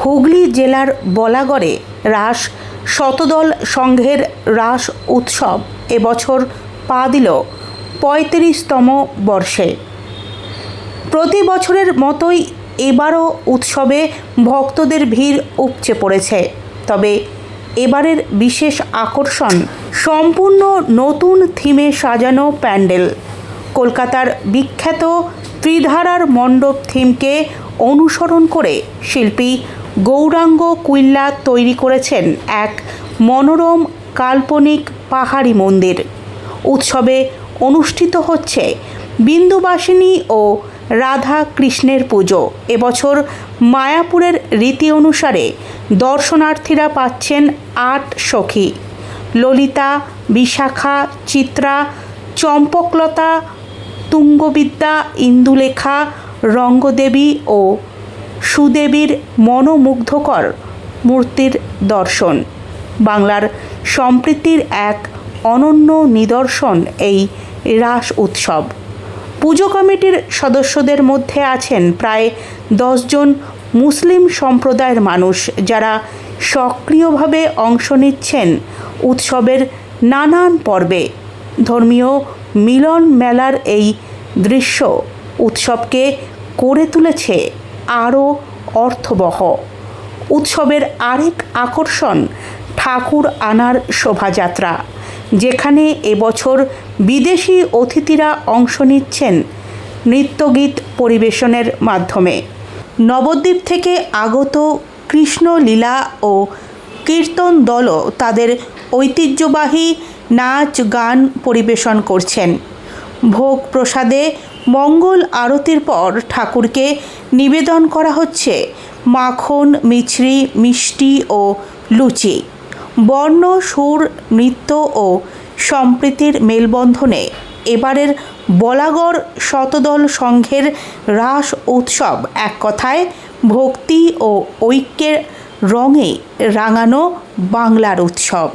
হুগলি জেলার বলাগড়ে রাস শতদল সংঘের রাস উৎসব এবছর পা দিল পঁয়ত্রিশতম বর্ষে। প্রতি বছরের মতোই এবারও উৎসবে ভক্তদের ভিড় উপচে পড়েছে। তবে এবারের বিশেষ আকর্ষণ সম্পূর্ণ নতুন থিমে সাজানো প্যান্ডেল। কলকাতার বিখ্যাত ত্রিধারার মণ্ডপ থিমকে অনুসরণ করে শিল্পী গৌরাঙ্গ কুইল্লা তৈরি করেছেন এক মনোরম কাল্পনিক পাহাড়ি মন্দির। উৎসবে অনুষ্ঠিত হচ্ছে বিন্দুবাসিনী ও রাধা কৃষ্ণের পুজো। এবছর মায়াপুরের রীতি অনুসারে দর্শনার্থীরা পাচ্ছেন আট সখী। ললিতা, বিশাখা, চিত্রা, চম্পকলতা, তুঙ্গবিদ্যা, ইন্দুলেখা, রঙ্গদেবী ও সুদেবীর মনোমুগ্ধকর মূর্তির দর্শন। বাংলার সম্প্রীতির এক অনন্য নিদর্শন এই রাস উৎসব। পুজো কমিটির সদস্যদের মধ্যে আছেন প্রায় দশজন মুসলিম সম্প্রদায়ের মানুষ যারা সক্রিয়ভাবে অংশ নিচ্ছেন উৎসবের নানান পর্বে। ধর্মীয় মিলন মেলার এই দৃশ্য উৎসবকে করে তুলেছে আরও অর্থবহ। উৎসবের আরেক আকর্ষণ ঠাকুর আনার শোভাযাত্রা, যেখানে এবছর বিদেশি অতিথিরা অংশ নিচ্ছেন নৃত্যগীত পরিবেশনের মাধ্যমে। নবদ্বীপ থেকে আগত কৃষ্ণলীলা ও কীর্তন দলও তাদের ঐতিহ্যবাহী নাচ গান পরিবেশন করছেন। ভোগ প্রসাদে মঙ্গল আরতির পর ঠাকুরকে নিবেদন করা হচ্ছে মাখন, মিছরি, মিষ্টি ও লুচি। বর্ণ, সুর, নৃত্য ও সম্প্রীতির মেলবন্ধনে এবারের বলাগড় শতদল সংঘের রাস উৎসব এক কথায় ভক্তি ও ঐক্যের রঙে রাঙানো বাংলার উৎসব।